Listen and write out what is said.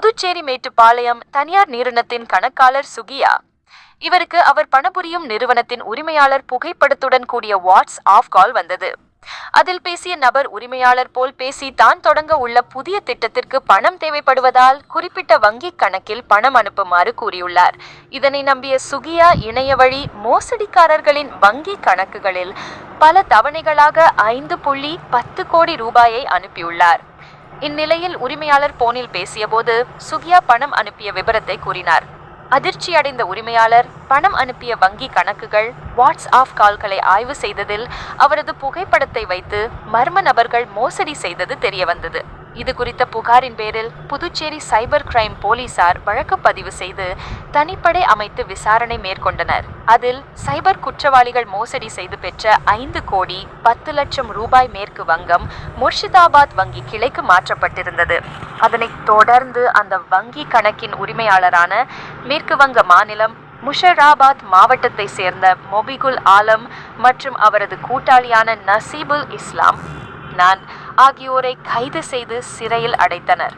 புதுச்சேரி மேட்டுப்பாளையம் தனியார் நிறுவனத்தின் கணக்காளர் சுகியா. இவருக்கு அவர் பணபுரியும் நிறுவனத்தின் உரிமையாளர் புகைப்படத்துடன் கூடிய வாட்ஸ் ஆஃப் கால் வந்தது. அதில் பேசிய நபர் உரிமையாளர் போல் பேசி தான் தொடங்க உள்ள புதிய திட்டத்திற்கு பணம் தேவைப்படுவதால் குறிப்பிட்ட வங்கி கணக்கில் பணம் அனுப்புமாறு கூறியுள்ளார். இதனை நம்பிய சுகியா இணைய வழி மோசடிக்காரர்களின் வங்கி கணக்குகளில் பல தவணைகளாக ஐந்து புள்ளி பத்து கோடி ரூபாயை அனுப்பியுள்ளார். இந்நிலையில் உரிமையாளர் போனில் பேசியபோது சுகியா பணம் அனுப்பிய விபரத்தை கூறினார். அதிர்ச்சி அடைந்த உரிமையாளர் பணம் அனுப்பிய வங்கி கணக்குகள் வாட்ஸ் ஆஃப் கால்களை ஆய்வு செய்ததில் அவரது புகைப்படத்தை வைத்து மர்ம நபர்கள் மோசடி செய்தது தெரியவந்தது. இது குறித்த புகாரின் பேரில் புதுச்சேரி சைபர் கிரைம் போலீசார் வழக்கு பதிவு செய்து தனிப்படை அமைத்து விசாரணை மேற்கொண்டனர். அதில் சைபர் குற்றவாளிகள் மோசடி செய்து பெற்ற ஐந்து கோடி பத்து லட்சம் ரூபாய் மேற்கு வங்கம் முர்ஷிதாபாத் வங்கி கிளைக்கு மாற்றப்பட்டிருந்தது. அதனைத் தொடர்ந்து அந்த வங்கி கணக்கின் உரிமையாளரான மேற்கு வங்க மாநிலம் முஷராபாத் மாவட்டத்தை சேர்ந்த மொபிகுல் ஆலம் மற்றும் அவரது கூட்டாளியான நசீபுல் இஸ்லாம் நான் ஆகியோரை கைது செய்து சிறையில் அடைத்தனர்.